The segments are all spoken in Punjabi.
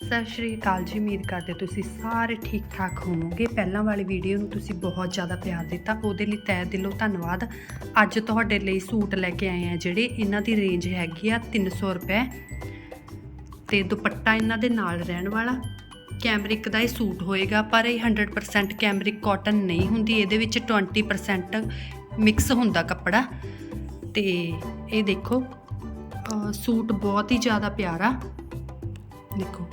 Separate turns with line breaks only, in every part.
ਸਤਿ ਸ਼੍ਰੀ ਅਕਾਲ ਜੀ, ਉਮੀਦ ਕਰਦੇ ਤੁਸੀਂ ਸਾਰੇ ਠੀਕ ਠਾਕ ਹੋਵੋਗੇ। ਪਹਿਲਾਂ ਵਾਲੀ ਵੀਡੀਓ ਨੂੰ ਤੁਸੀਂ ਬਹੁਤ ਜ਼ਿਆਦਾ ਪਿਆਰ ਦਿੱਤਾ, ਉਹਦੇ ਲਈ ਤਹਿ ਦਿਲੋਂ ਧੰਨਵਾਦ। ਅੱਜ ਤੁਹਾਡੇ ਲਈ ਸੂਟ ਲੈ ਕੇ ਆਏ ਆ ਜਿਹੜੇ ਇਹਨਾਂ ਦੀ ਰੇਂਜ ਹੈਗੀ ਆ 300 ਰੁਪਏ। ਤੇ ਦੁਪੱਟਾ ਇਹਨਾਂ ਦੇ ਨਾਲ ਰਹਿਣ ਵਾਲਾ। ਕੈਮਰਿਕ ਦਾ ਹੀ ਸੂਟ ਹੋਏਗਾ, ਪਰ ਇਹ 100% ਕੈਮਰਿਕ ਕਾਟਨ ਨਹੀਂ ਹੁੰਦੀ, ਇਹਦੇ ਵਿੱਚ 20% ਮਿਕਸ ਹੁੰਦਾ ਕੱਪੜਾ। ਤੇ ਇਹ ਦੇਖੋ ਸੂਟ ਬਹੁਤ ਹੀ ਜ਼ਿਆਦਾ ਪਿਆਰਾ। ਦੇਖੋ,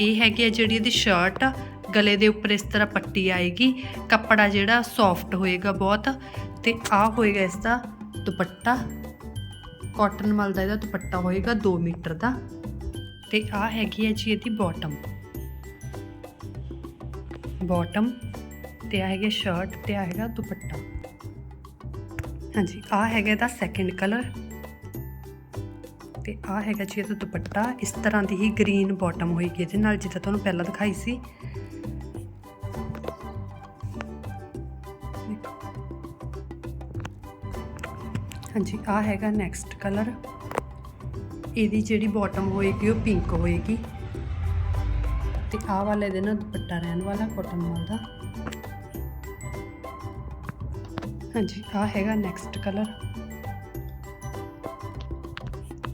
ਇਹ ਹੈਗੀ ਆ ਜਿਹੜੀ ਇਹਦੀ ਸ਼ਰਟ ਆ, ਗਲੇ ਦੇ ਉੱਪਰ ਇਸ ਤਰ੍ਹਾਂ ਪੱਟੀ ਆਏਗੀ, ਕੱਪੜਾ ਜਿਹੜਾ ਸੌਫਟ ਹੋਏਗਾ ਬਹੁਤ, ਤੇ ਆ ਹੋਏਗਾ ਇਸ ਦਾ ਦੁਪੱਟਾ ਕਾਟਨ ਮਲ ਦਾ ਇਹਦਾ ਦੁਪੱਟਾ ਹੋਏਗਾ 2 ਮੀਟਰ ਦਾ, ਤੇ ਆ ਹੈਗੀ ਹੈ ਜੀ ਇਹਦੀ ਬਾਟਮ ਬਾਟਮ ਤੇ ਆ ਹੈਗੀ ਸ਼ਰਟ ਤੇ ਆ ਹੈਗਾ ਦੁਪੱਟਾ। ਹਾਂਜੀ ਆ ਹੈਗਾ ਇਹਦਾ ਸੈਕੰਡ ਕਲਰ ਤੇ ਆ ਹੈਗਾ ਜੀ ਇਹਦਾ ਦੁਪੱਟਾ। ਇਸ ਤਰ੍ਹਾਂ ਦੀ ਹੀ ਗ੍ਰੀਨ ਬਾਟਮ ਹੋਏਗੀ ਇਹਦੇ ਨਾਲ, ਜਿੱਦਾਂ ਤੁਹਾਨੂੰ ਪਹਿਲਾਂ ਦਿਖਾਈ ਸੀ। ਹਾਂਜੀ ਆ ਹੈਗਾ ਨੈਕਸਟ ਕਲਰ ਇਹਦੀ ਜਿਹੜੀ ਬਾਟਮ ਹੋਏਗੀ, ਉਹ ਪਿੰਕ ਹੋਏਗੀ। ਤੇ ਆਹ ਵਾਲੇ ਇਹਦੇ ਨਾਲ ਦੁਪੱਟਾ ਰਹਿਣ ਵਾਲਾ ਕਾਟਨ ਵਾਲਾ ਦਾ। ਹਾਂਜੀ ਆ ਹੈਗਾ ਨੈਕਸਟ ਕਲਰ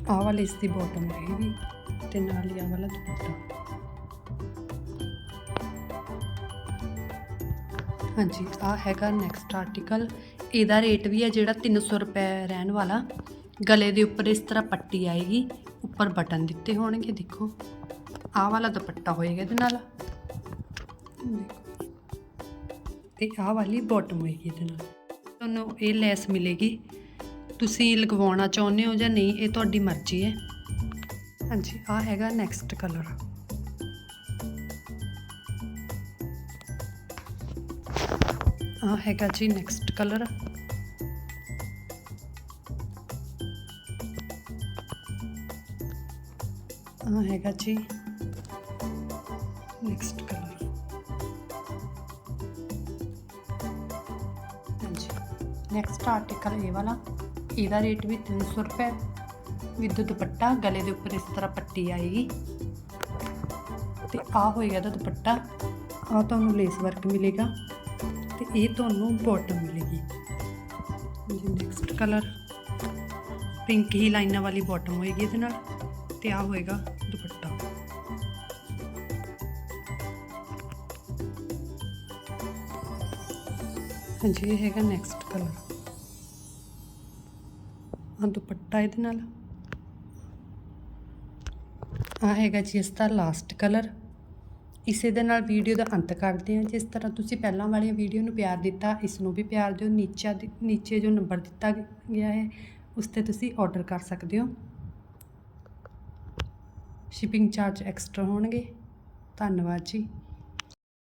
ਆਹ ਵਾਲੀ ਇਸ ਦੀ ਬਾਟਮ ਰਹੇਗੀ ਤੇ ਨਾਲ ਹੀ ਆਹ ਵਾਲਾ ਦੁਪੱਟਾ। ਹਾਂਜੀ ਆ ਹੈਗਾ ਨੈਕਸਟ ਆਰਟੀਕਲ ਇਹਦਾ ਰੇਟ ਵੀ ਹੈ ਜਿਹੜਾ 300 ਰੁਪਏ ਰਹਿਣ ਵਾਲਾ। ਗਲੇ ਦੇ ਉੱਪਰ ਇਸ ਤਰ੍ਹਾਂ ਪੱਟੀ ਆਏਗੀ, ਉੱਪਰ ਬਟਨ ਦਿੱਤੇ ਹੋਣਗੇ, ਦੇਖੋ। ਆਹ ਵਾਲਾ ਦੁਪੱਟਾ ਹੋਏਗਾ ਇਹਦੇ ਨਾਲ। ਤੇ ਆਹ ਵਾਲੀ ਬਾਟਮ ਹੋਏਗੀ ਇਹਦੇ ਨਾਲ। ਤੁਹਾਨੂੰ ਇਹ ਲੈਸ ਮਿਲੇਗੀ। ਤੁਸੀਂ ਲਗਵਾਉਣਾ ਚਾਹੁੰਦੇ ਹੋ ਜਾਂ ਨਹੀਂ ਇਹ ਤੁਹਾਡੀ ਮਰਜ਼ੀ ਹੈ। ਹਾਂਜੀ ਆ ਹੈਗਾ ਨੈਕਸਟ ਕਲਰ ਆ ਹੈਗਾ ਜੀ ਨੈਕਸਟ ਕਲਰ ਆ ਹੈਗਾ ਜੀ ਨੈਕਸਟ ਕਲਰ ਹਾਂਜੀ ਨੈਕਸਟ ਆਰਟੀਕਲ ਇਹ ਵਾਲਾ। ਇਹਦਾ ਰੇਟ ਵੀ 300 ਰੁਪਏ। ਵਿਦ ਦੁਪੱਟਾ ਗਲੇ ਦੇ ਉੱਪਰ ਇਸ ਤਰ੍ਹਾਂ ਪੱਟੀ ਆਏਗੀ। ਤੇ ਆ ਹੋਏਗਾ ਦਾ ਦੁਪੱਟਾ। ਆ ਤੁਹਾਨੂੰ ਲੇਸ ਵਰਕ ਮਿਲੇਗਾ। ਤੇ ਇਹ ਤੁਹਾਨੂੰ ਬਾਟਮ ਮਿਲੇਗੀ। ਜੀ ਨੈਕਸਟ ਕਲਰ ਪਿੰਕ ਹੀ ਲਾਈਨਾਂ ਵਾਲੀ ਬਾਟਮ ਹੋਏਗੀ ਇਹਦੇ ਨਾਲ। ਤੇ ਆ ਹੋਏਗਾ ਦੁਪੱਟਾ। ਹਾਂਜੀ, ਇਹ ਹੈਗਾ ਨੈਕਸਟ ਕਲਰ ਆ ਦੁਪੱਟਾ ਇਹਦੇ ਨਾਲ। ਆ ਹੈਗਾ ਜੀ ਇਸ ਦਾ ਲਾਸਟ ਕਲਰ ਇਸੇ ਦੇ ਨਾਲ ਵੀਡੀਓ ਦਾ ਅੰਤ ਕਰਦੇ ਹਾਂ। ਜਿਸ ਤਰ੍ਹਾਂ ਤੁਸੀਂ ਪਹਿਲਾਂ ਵਾਲੀਆਂ ਵੀਡੀਓ ਨੂੰ ਪਿਆਰ ਦਿੱਤਾ, ਇਸ ਨੂੰ ਵੀ ਪਿਆਰ ਦਿਓ। ਨੀਚੇ ਦੀ- ਨੀਚੇ ਜੋ ਨੰਬਰ ਦਿੱਤਾ ਗਿਆ ਹੈ, ਉਸ ਤੇ ਤੁਸੀਂ ਆਰਡਰ ਕਰ ਸਕਦੇ ਹੋ। ਸ਼ਿਪਿੰਗ ਚਾਰਜ ਐਕਸਟਰਾ ਹੋਣਗੇ। ਧੰਨਵਾਦ ਜੀ।